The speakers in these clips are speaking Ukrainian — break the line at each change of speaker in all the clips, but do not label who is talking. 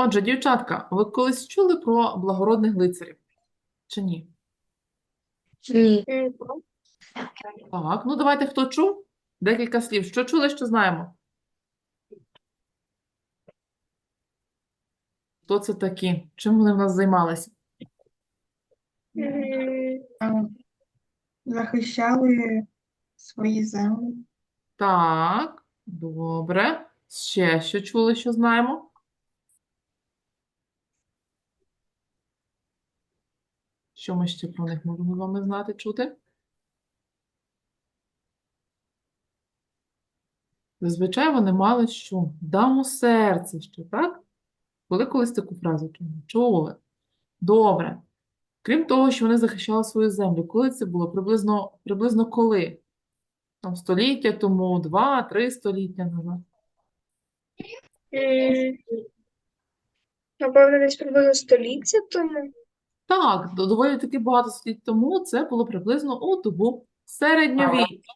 Отже, дівчатка, ви колись чули про благородних лицарів? Чи ні?
Ні.
Так, ну давайте хто чув? Декілька слів. Що чули, що знаємо? Хто це такі? Чим вони в нас займалися?
Захищали свої землі.
Так, добре. Ще що чули, що знаємо? Що ми ще про них можемо з вами знати, чути? Зазвичай вони мали що? Даму серця ще, так? Коли колись таку фразу чули? Чули. Добре. Крім того, що вони захищали свою землю, коли це було? Приблизно, приблизно коли? Там століття тому, два, три століття назад.
Напевно, десь приблизно століття тому.
Так, доволі таки багато століть тому це було приблизно у добу середньовіччя.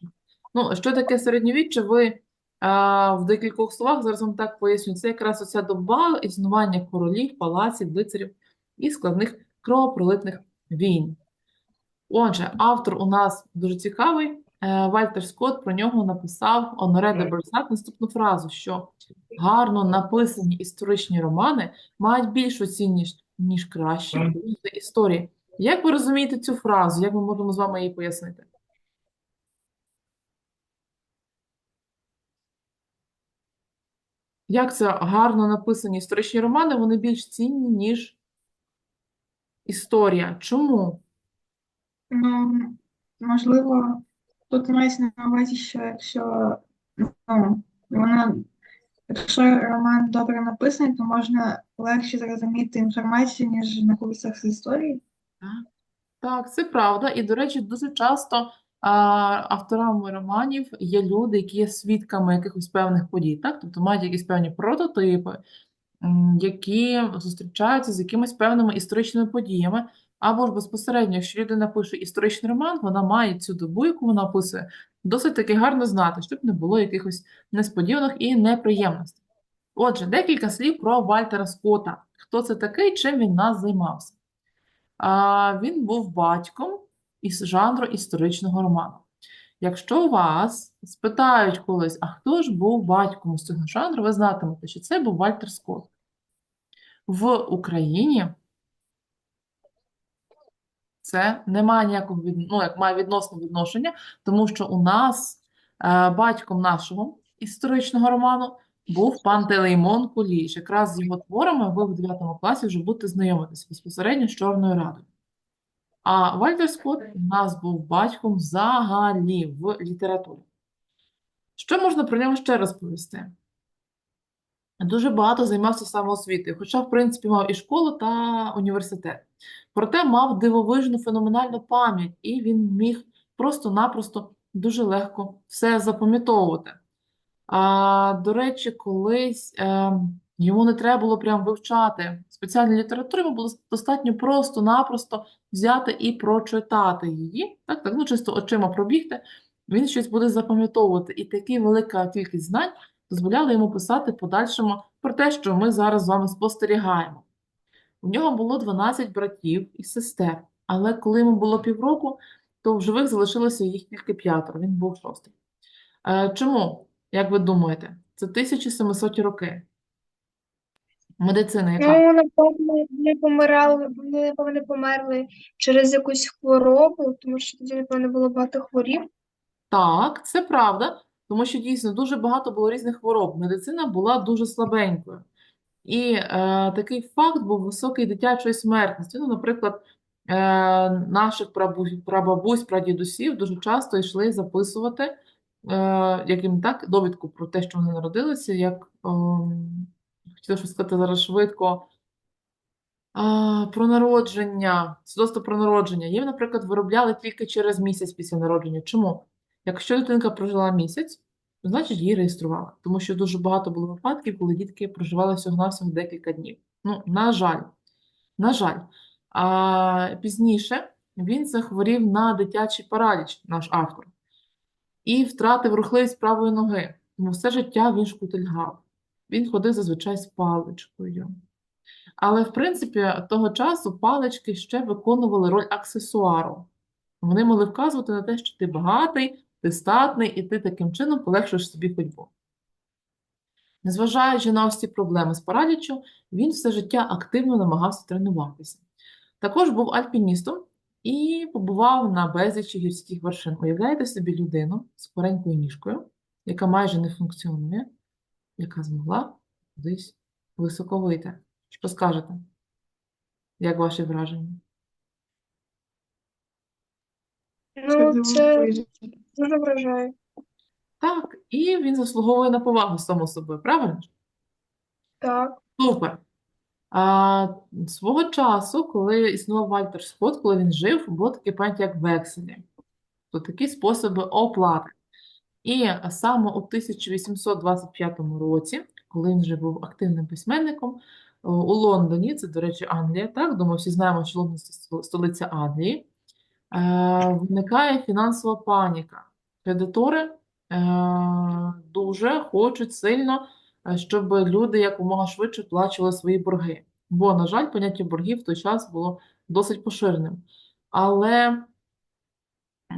Ну, що таке середньовіччя? Ви а, в декількох словах зараз вам так поясню. Це якраз оця доба існування королів, палаців, лицарів і складних кровопролитних війн. Отже, автор у нас дуже цікавий. Е, Вальтер Скотт про нього написав Оноре де Бальзак наступну фразу, що гарно написані історичні романи мають більшу цінність, ніж кращі проза історії. Як ви розумієте цю фразу? Як ми можемо з вами її пояснити? Як це гарно написані історичні романи, вони більш цінні, ніж історія. Чому?
Ну, можливо, тут мається на увазі, що якщо ну, вона, якщо роман добре написаний, то можна легше зрозуміти інформацію, ніж на курсах з історії.
Так, це правда. І, до речі, дуже часто а, авторами романів є люди, які є свідками якихось певних подій, так? Тобто мають якісь певні прототипи, які зустрічаються з якимись певними історичними подіями. Або ж безпосередньо, якщо людина пише історичний роман, вона має цю добу, яку вона описує, досить таки гарно знати, щоб не було якихось несподіваних і неприємностей. Отже, декілька слів про Вальтера Скотта. Хто це такий, чим він нас займався? А, він був батьком із жанру історичного роману. Якщо вас спитають колись, а хто ж був батьком з цього жанру, ви знатимете, що це був Вальтер Скотт. В Україні це не має ніякого від... ну, як має відносне відношення, тому що у нас е, батьком нашого історичного роману був Пантелеймон Куліш. Якраз з його творами ви в 9 класі вже будете знайомитися безпосередньо з Чорною Радою. А Вальтер Скотт у нас був батьком взагалі в літературі. Що можна про нього ще розповісти? Дуже багато займався самоосвітою, хоча, в принципі, мав і школу та університет. Проте мав дивовижну феноменальну пам'ять, і він міг просто-напросто дуже легко все запам'ятовувати. А, до речі, колись е, йому не треба було прям вивчати спеціальну літературу, було достатньо просто-напросто взяти і прочитати її, так, так, ну, чисто очима пробігти, він щось буде запам'ятовувати. І така велика кількість знань дозволяла йому писати подальшому про те, що ми зараз з вами спостерігаємо. У нього було 12 братів і сестер, але коли йому було півроку, то в живих залишилося їх тільки п'ятеро, він був шостий. Е, чому, як ви думаєте, це 1700 роки. Медицина яка?
Ну, напевно, вони помирали, вони, напевно, померли через якусь хворобу, тому що тоді, напевно, було багато хворів.
Так, це правда, тому що дійсно дуже багато було різних хвороб. Медицина була дуже слабенькою. І е, такий факт був високий дитячої смертності. Ну, наприклад, е, наших прабабусь, прадідусів дуже часто йшли записувати, е, як їм так, довідку про те, що вони народилися, як ем, хотіла щось сказати зараз швидко. Про народження, свідоцтво про народження. Їм, наприклад, виробляли тільки через місяць після народження. Чому? Якщо дитинка прожила місяць, значить її реєстрували. Тому що дуже багато було випадків, коли дітки проживали всього-навсього декілька днів. Ну, на жаль, на жаль. А пізніше він захворів на дитячий параліч, наш автор, і втратив рухливість правої ноги. Тому все життя він шкутильгав. Він ходив зазвичай з паличкою. Але, в принципі, того часу палички ще виконували роль аксесуару. Вони могли вказувати на те, що ти багатий, ти статний, і ти таким чином полегшуєш собі ходьбу. Незважаючи на ці проблеми з параліччю, він все життя активно намагався тренуватися. Також був альпіністом і побував на безлічі гірських вершин. Уявляєте собі людину з коренькою ніжкою, яка майже не функціонує, яка змогла кудись високо вийти. Що скажете? Як ваші враження?
Ну, це дуже вражає.
Так, і він заслуговує на повагу, само собою, правильно?
Так.
Супер. А, свого часу, коли існував Вальтер Скотт, коли він жив, було таке поняття, як векселі. То такі способи оплати. І саме у 1825 році, коли він вже був активним письменником, у Лондоні, це, до речі, Англія, так, думаю, всі знаємо, що Лондон столиця Англії, е, виникає фінансова паніка. Кредитори е, дуже хочуть сильно, е, щоб люди якомога швидше сплачували свої борги. Бо, на жаль, поняття боргів в той час було досить поширеним. Але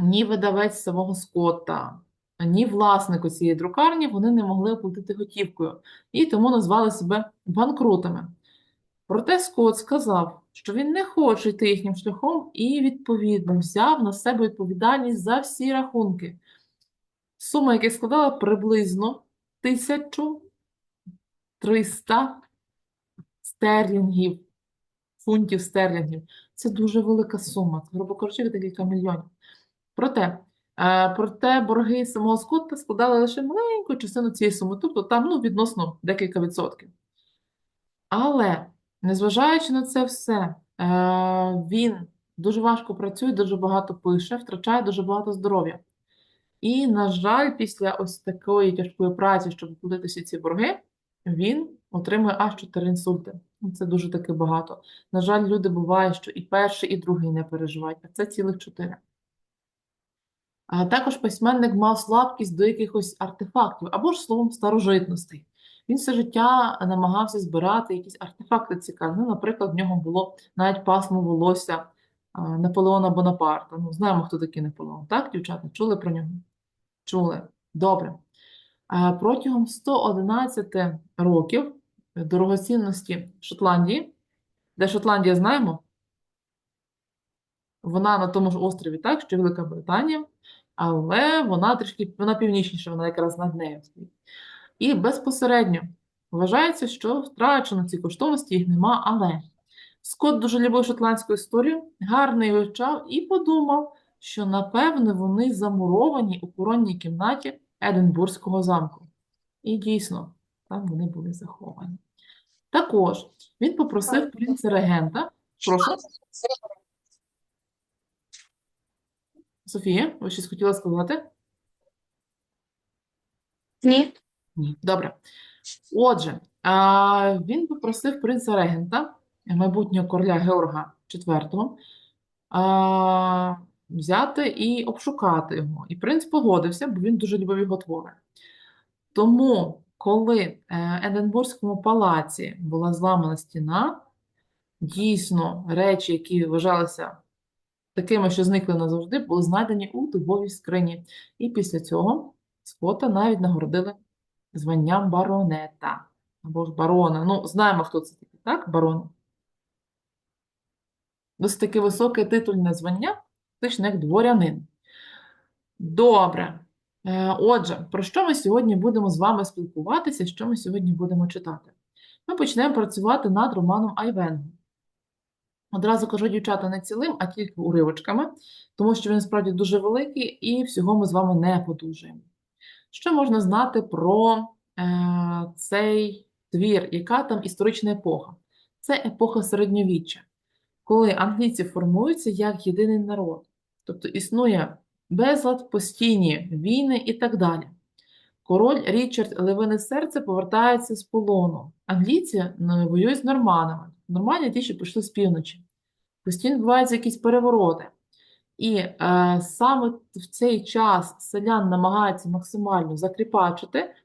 ні видавець самого Скотта, ні власник цієї друкарні вони не могли оплатити готівкою і тому назвали себе банкрутами. Проте Скотт сказав, що він не хоче йти їхнім шляхом і, відповідно, взяв на себе відповідальність за всі рахунки. Сума, яка складала приблизно 1300 стерлінгів, фунтів стерлінгів. Це дуже велика сума, це, грубо кажучи, декілька мільйонів. Проте, е, проте борги самого Скотта складали лише маленьку частину цієї суми, тобто там ну, відносно декілька відсотків. Але, незважаючи на це все, е, він дуже важко працює, дуже багато пише, втрачає дуже багато здоров'я. І, на жаль, після ось такої тяжкої праці, щоб оплатити ці борги, він отримує аж 4 інсульти. Це дуже таки багато. На жаль, люди буває, що і перший, і другий не переживають, а це цілих 4. А також письменник мав слабкість до якихось артефактів або ж словом старожитностей. Він все життя намагався збирати якісь артефакти цікаві. Ну, наприклад, в нього було навіть пасмо волосся Наполеона Бонапарта. Ну, знаємо, хто такий Наполеон, так, дівчата? Чули про нього? Чули. Добре. Протягом 111 років дорогоцінності Шотландії, де Шотландія знаємо, вона на тому ж острові, так, що Велика Британія, але вона трішки вона північніша, вона якраз над нею стоїть. І безпосередньо вважається, що втрачено ці коштовності, їх нема, але Скотт дуже любив шотландську історію, гарно її вивчав і подумав, що напевне вони замуровані у коронній кімнаті Единбурзького замку. І дійсно, там вони були заховані. Також він попросив принца-регента, прошу, Софія, ви щось хотіла сказати?
Ні.
Ні. Добре. Отже, він попросив принца-регента, майбутнього короля Георга IV, взяти і обшукати його. І принц погодився, бо він дуже любив його твори. Тому, коли е, в Единбурзькому палаці була зламана стіна, дійсно речі, які вважалися такими, що зникли назавжди, були знайдені у дубовій скрині. І після цього Скотта навіть нагородили званням баронета або ж барона. Ну, знаємо, хто це такий, так? Барон. Досить таке високе титульне звання, фактично як дворянин. Добре. Е, Отже, про що ми сьогодні будемо з вами спілкуватися, що ми сьогодні будемо читати? Ми почнемо працювати над романом Айвенго. Одразу кажу, дівчата, не цілим, а тільки уривочками, тому що він справді дуже великий і всього ми з вами не подужуємо. Що можна знати про е, цей твір? Яка там історична епоха? Це епоха середньовіччя, коли англійці формуються як єдиний народ. Тобто існує безлад, постійні війни і так далі. Король Річард Левине серце повертається з полону. Англійці е, воюють з норманами. Нормальні ті, що пішли з півночі. Постійно відбуваються якісь перевороти. І е, саме в цей час селян намагаються максимально закріпачити,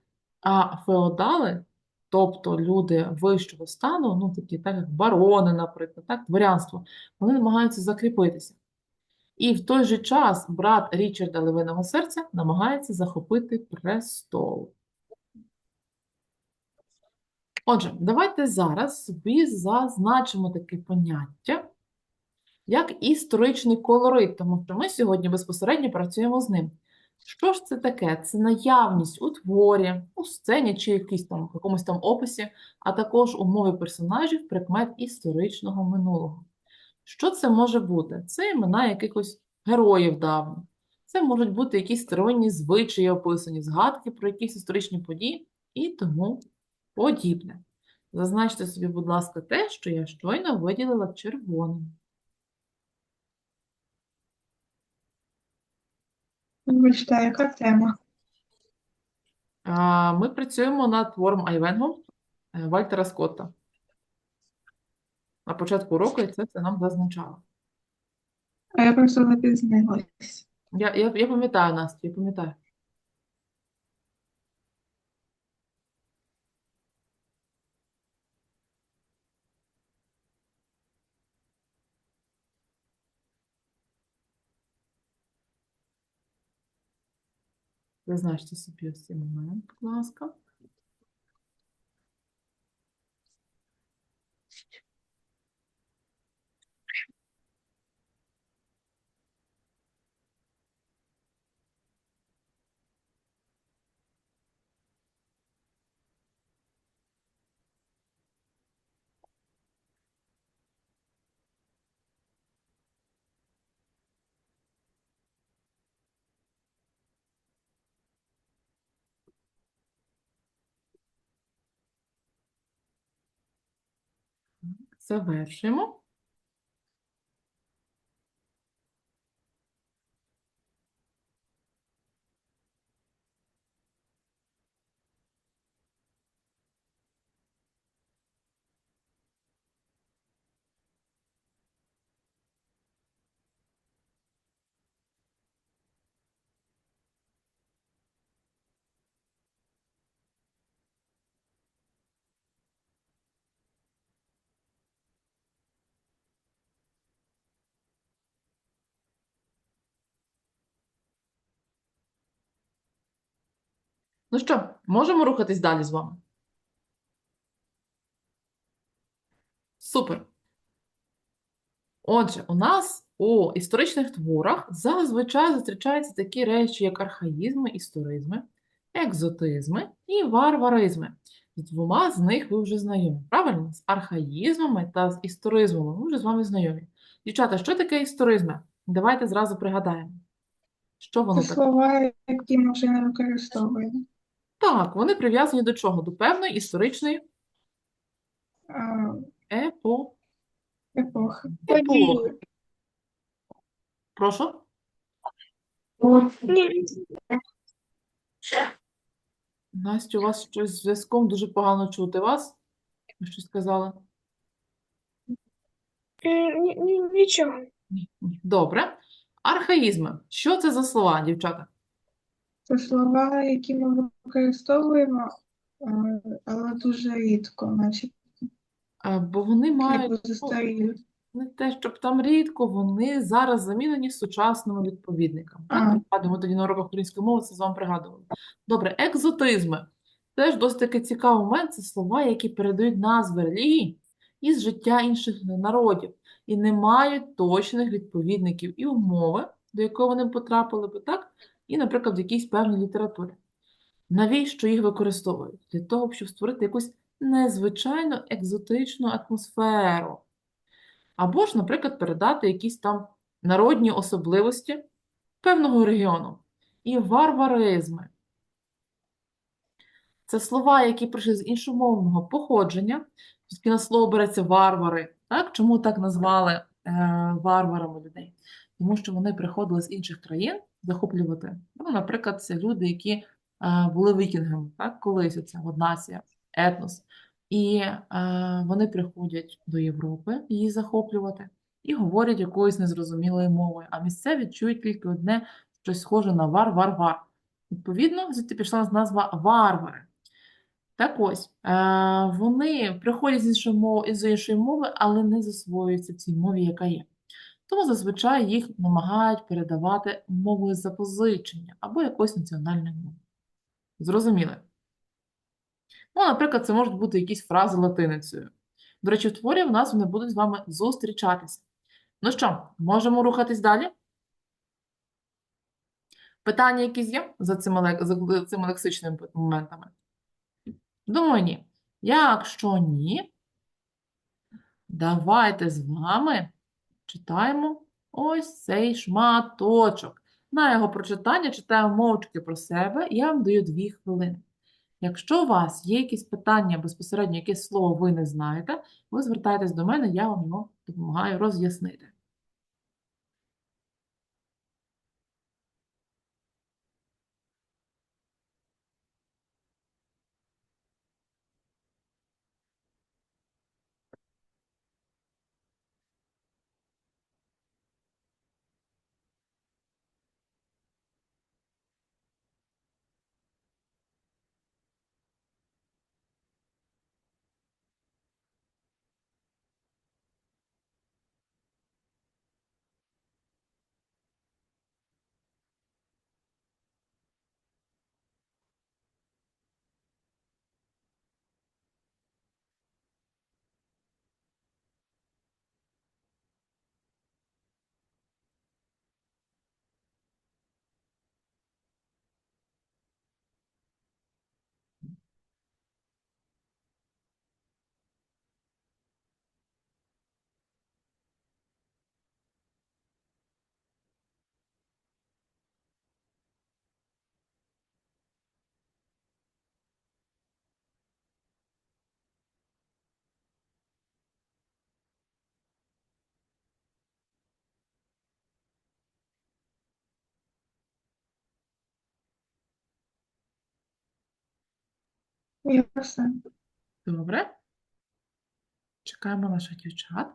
а феодали тобто люди вищого стану, ну такі, так як барони, наприклад, так, дворянство, вони намагаються закріпитися. І в той же час брат Річарда Левиного серця намагається захопити престол. Отже, давайте зараз собі зазначимо таке поняття, як історичний колорит, тому що ми сьогодні безпосередньо працюємо з ним. Що ж це таке? Це наявність у творі, у сцені чи якійсь там, в якомусь там описі, а також умови персонажів, прикмет історичного минулого. Що це може бути? Це імена якихось героїв давніх. Це можуть бути якісь старовинні звичаї описані, згадки про якісь історичні події і тому подібне. Зазначте собі, будь ласка, те, що я щойно виділила червоним.
Вибачте, яка тема?
А, Ми працюємо над твором Айвенго е, Вальтера Скотта. На початку року і це все нам зазначало.
А я просто запізнилась.
Я, я, я пам'ятаю, Настя, я пам'ятаю. Зазначте собі ось цей момент, будь ласка. Завершуємо. Ну що, можемо рухатись далі з вами? Супер. Отже, у нас у історичних творах зазвичай зустрічаються такі речі, як архаїзми, історизми, екзотизми і варваризми. З двома з них ви вже знайомі. Правильно? З архаїзмами та з історизмами ми вже з вами знайомі. Дівчата, що таке історизми? Давайте зразу пригадаємо. Що воно
Це
таке?
слова, які ми вже не використовуємо.
Так, вони прив'язані до чого? До певної історичної
А,
епо...
епоха.
епохи. Прошу? Настя, у вас щось з зв'язком дуже погано чути вас? Ви щось сказали?
нічого.
Ні, ні. Добре. Архаїзми. Що це за слова, дівчата?
Це слова, які ми використовуємо, але дуже рідко, наче
Е, Бо вони мають, ну, не те, щоб там рідко, вони зараз замінені сучасними відповідниками. Пригадуємо тоді на уроках української мови, це з вами пригадували. Добре, екзотизми. Теж досить таки цікавий момент. Це слова, які передають назви релігій із життя інших народів і не мають точних відповідників і умови, до якої вони потрапили би, так? І, наприклад, в якійсь певній літературі. Навіщо їх використовують? Для того, щоб створити якусь незвичайну екзотичну атмосферу. Або ж, наприклад, передати якісь там народні особливості певного регіону. І варваризми. Це слова, які прийшли з іншомовного походження. Звідки на слово береться варвари. Так? Чому так назвали е, варварами людей? Тому що вони приходили з інших країн захоплювати. Ну, наприклад, це люди, які е, були вікінгами, так? Колись оця нація, етнос. І е, вони приходять до Європи її захоплювати і говорять якоюсь незрозумілою мовою. А місцеві чують тільки одне щось схоже на вар-вар-вар. Відповідно, звідти пішла назва варвари. Так ось, е, вони приходять з іншої мови, з іншої мови, але не засвоюються цій мові, яка є. Тому зазвичай їх намагають передавати мовою запозичення або якоюсь національною мовою. Зрозуміли? Ну, наприклад, це можуть бути якісь фрази латиницею. До речі, в творі в нас вони будуть з вами зустрічатися. Ну що, можемо рухатись далі? Питання якісь є за цими, за цими лексичними моментами? Думаю, ні. Якщо ні, давайте з вами читаємо ось цей шматочок. На його прочитання читаємо мовчки про себе, я вам даю дві хвилини. Якщо у вас є якісь питання, безпосередньо якесь слово ви не знаєте, ви звертаєтесь до мене, я вам його допомагаю роз'яснити.
Я все.
Добре? Чекаємо наших дівчат.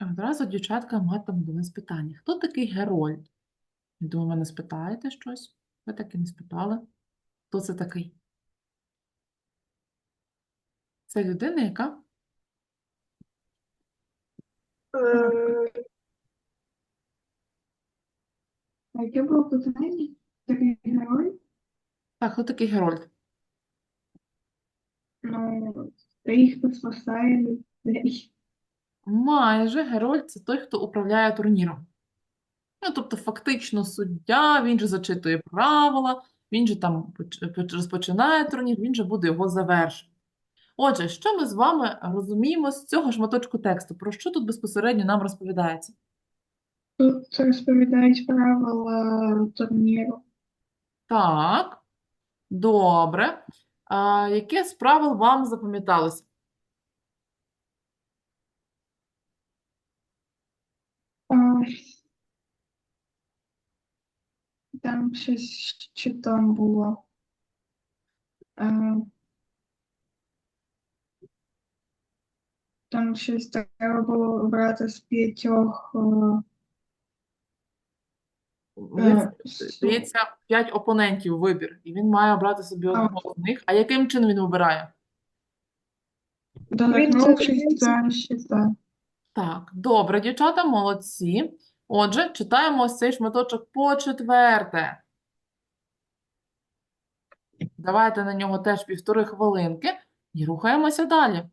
Одразу дівчатка матиме до нас питання. Хто такий Герольд? Я думаю, ви не спитаєте щось. Ви так і не спитали. Хто це такий? Це людина, яка
Е,
А яке було питання? Такий герой?
Так, хто такий Герольд?
Ну, тих, хто спасає людей.
Майже Герольд це той, хто управляє турніром. Ну, тобто, фактично суддя, він же зачитує правила, він же там поч- поч- розпочинає турнір, він же буде його завершувати. Отже, що ми з вами розуміємо з цього шматочку тексту? Про що тут безпосередньо нам розповідається?
Тут розповідають правила турніру.
Так, добре. А, яке з правил вам запам'яталося?
Там щось чи там було. Е, Там щось треба було обрати з п'ятьох. Е,
Здається, п'ять опонентів вибір, і він має обрати собі одного з них. А яким чином він вибирає? Так, добре, дівчата, молодці. Отже, читаємо ось цей шматочок по четверте. Давайте на нього теж півтори хвилинки і рухаємося далі.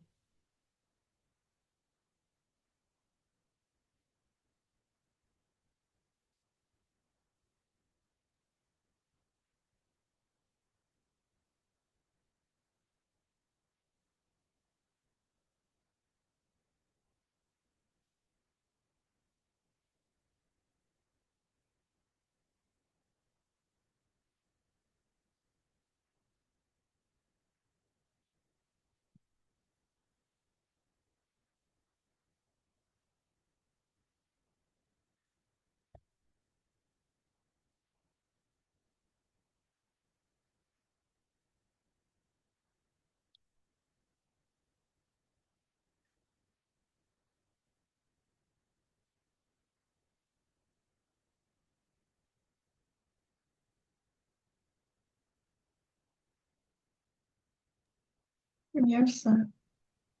Є все.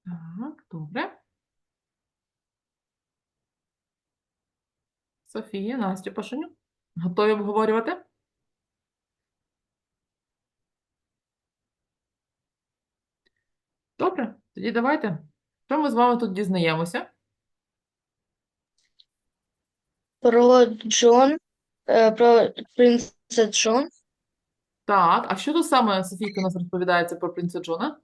Так, добре. Софія, Настя, Пашеню. Готові обговорювати? Добре, тоді давайте. Що ми з вами тут дізнаємося?
Про Джон, е, про принца Джон.
Так, а що тут саме Софійка у нас розповідається про принца Джона?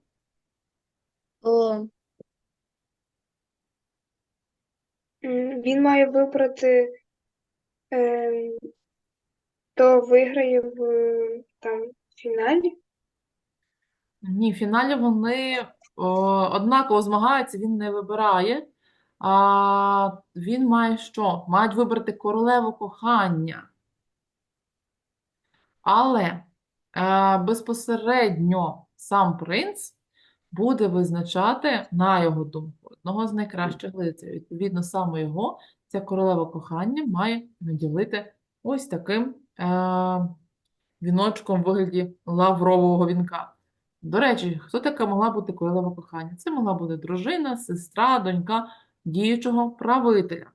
Він має вибрати, е, хто виграє в там фіналі.
Ні, в фіналі вони о, однаково змагаються, він не вибирає. А він має що? Мають вибрати королеву кохання. Але е, безпосередньо сам принц буде визначати, на його думку, одного з найкращих лицарів. Відповідно, саме його ця королева кохання має наділити ось таким е, віночком в вигляді лаврового вінка. До речі, хто така могла бути королева кохання? Це могла бути дружина, сестра, донька діючого правителя.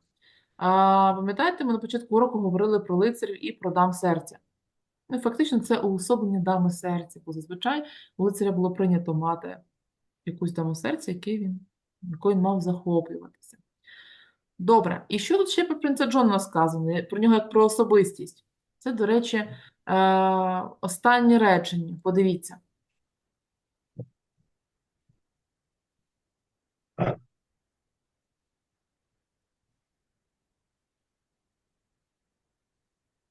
А, пам'ятаєте, ми на початку уроку говорили про лицарів і про дам серця. Ну, фактично, це уособлення дами серця, бо зазвичай у лицаря було прийнято мати якусь даму серця, який він, якою він мав захоплюватися. Добре, і що тут ще про принца Джона сказано, про нього як про особистість? Це, до речі, е, останнє речення. Подивіться.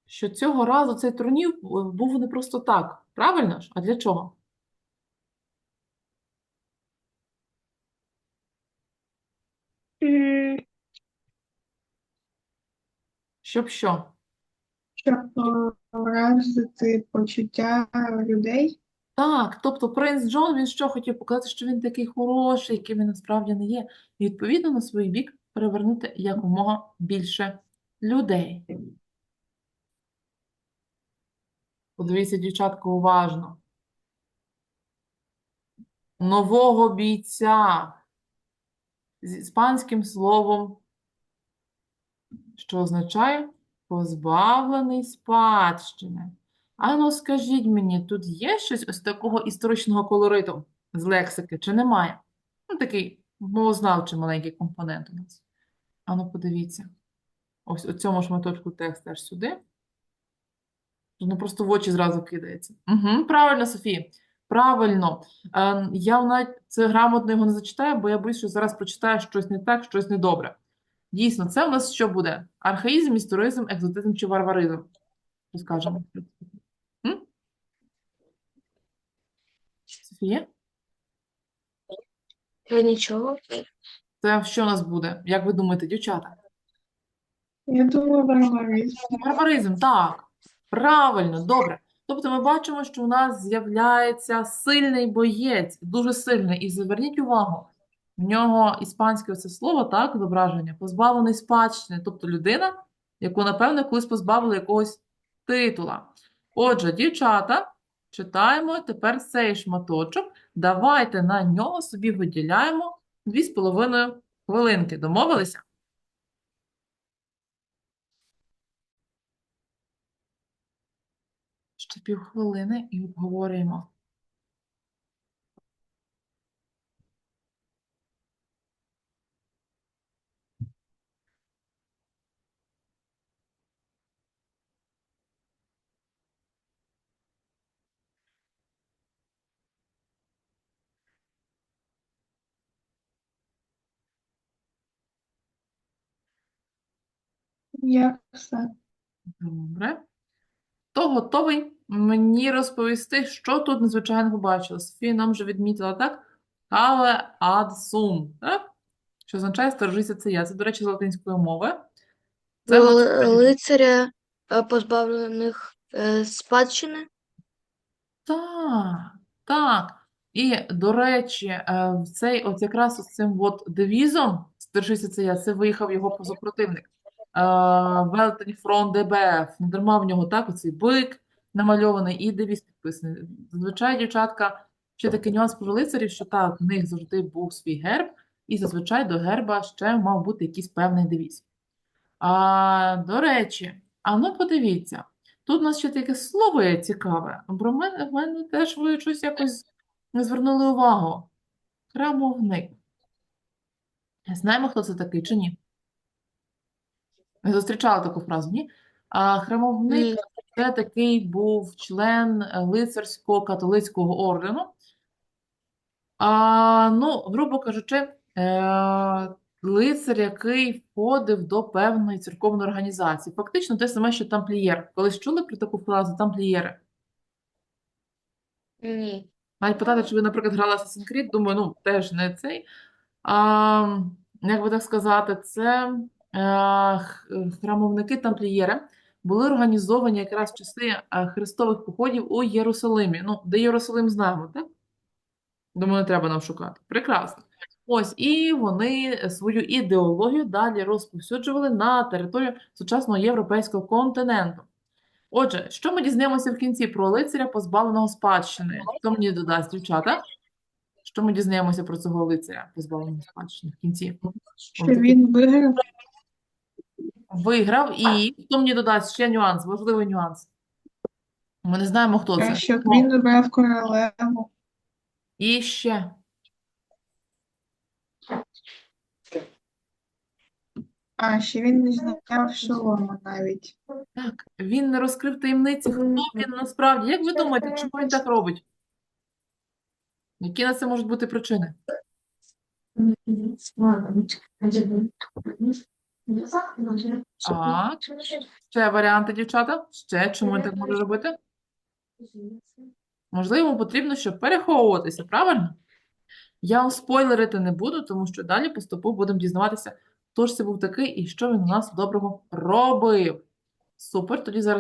Що цього разу цей турнір був не просто так. Правильно ж? А для чого?
М,
Щоб що?
Щоб вразити почуття людей.
Так, тобто принц Джон, він що хотів показати, що він такий хороший, яким він насправді не є, і відповідно на свій бік перевернути якомога більше людей. Подивіться, дівчатка, уважно. Нового бійця з іспанським словом, що означає позбавлений спадщини. А ну скажіть мені, тут є щось ось такого історичного колориту з лексики, чи немає? Ну, такий мовознавчий маленький компонент у нас. А ну подивіться. Ось у цьому шматочку тексту аж сюди. Ну, просто в очі зразу кидається. Угу, правильно, Софія. Правильно. Е, я навіть це грамотно його не зачитаю, бо я боюсь, що зараз прочитаю щось не так, щось недобре. Дійсно, це у нас що буде? Архаїзм, історизм, екзотизм чи варваризм? Що скажемо? Софія?
е, нічого.
Це що у нас буде? Як ви думаєте, дівчата?
Я думаю, варваризм.
Варваризм, так. Правильно, добре. Тобто ми бачимо, що у нас з'являється сильний боєць, дуже сильний. І зверніть увагу, в нього іспанське це слово, так, зображення, позбавлений спадщини, тобто людина, яку, напевно, колись позбавили якогось титула. Отже, дівчата, читаємо тепер цей шматочок. Давайте на нього собі виділяємо 2,5 хвилинки. Домовилися? Ще півхвилини і обговорюємо.
Я все.
Добре. Хто готовий мені розповісти, що тут незвичайно побачила? Софія нам вже відмітила, так? Але ад сум, так? Що означає сторожися це я. Це, до речі, з латинської мови. Це
Ли- Лицаря е, позбавлених е, спадщини.
Так, так. І, до речі, е, в цей, от якраз з цим от девізом «Стережися це я», це виїхав його позапротивник. Е, Велетень фронт ДБФ. Не дарма в нього так, оцей бик намальований і девіз підписаний. Зазвичай, дівчатка, Ще такий нюанс про лицарів, що так, в них завжди був свій герб, і зазвичай до герба ще мав бути якийсь певний девіз. А, до речі, а ну подивіться, тут у нас ще таке слово є цікаве. Про мене, в мене теж ви щось якось звернули увагу. Храмовник. Знаємо, хто це такий чи ні? Не зустрічали таку фразу, ні? А храмовник. Це такий був член е, лицарського католицького ордену. А, ну, грубо кажучи, е, лицар, який входив до певної церковної організації. Фактично те саме, що тамплієр. Колись чули про таку фразу тамплієри?
Ні.
Навіть питати, чи ви, наприклад, грали Assassin's Creed, думаю, ну, теж не цей. А, як би так сказати, це е, храмовники тамплієри були організовані якраз в часи хрестових походів у Єрусалимі. Ну, де Єрусалим знаємо, так? Думаю, не треба нам шукати. Прекрасно. Ось, і вони свою ідеологію далі розповсюджували на територію сучасного європейського континенту. Отже, що ми дізнаємося в кінці про лицаря, позбавленого спадщини? Хто мені додасть, дівчата? Що ми дізнаємося про цього лицаря, позбавленого спадщини в кінці?
Що він виграв,
Виграв, і хто мені додасть ще нюанс, важливий нюанс. Ми не знаємо, хто це.
що він обрав королеву.
І ще.
А, ще він не зняв шолома навіть.
Так, він не розкрив таємниці, хто він насправді. Як ви думаєте, чому він так робить? Які на це можуть бути причини? Так, ще варіанти, дівчата? Ще чому він так може робити? Можливо, потрібно, щоб переховуватися, правильно? Я вам спойлерити не буду, тому що далі поступово будемо дізнаватися, хто ж це був такий і що він у нас доброго робив. Супер, тоді зараз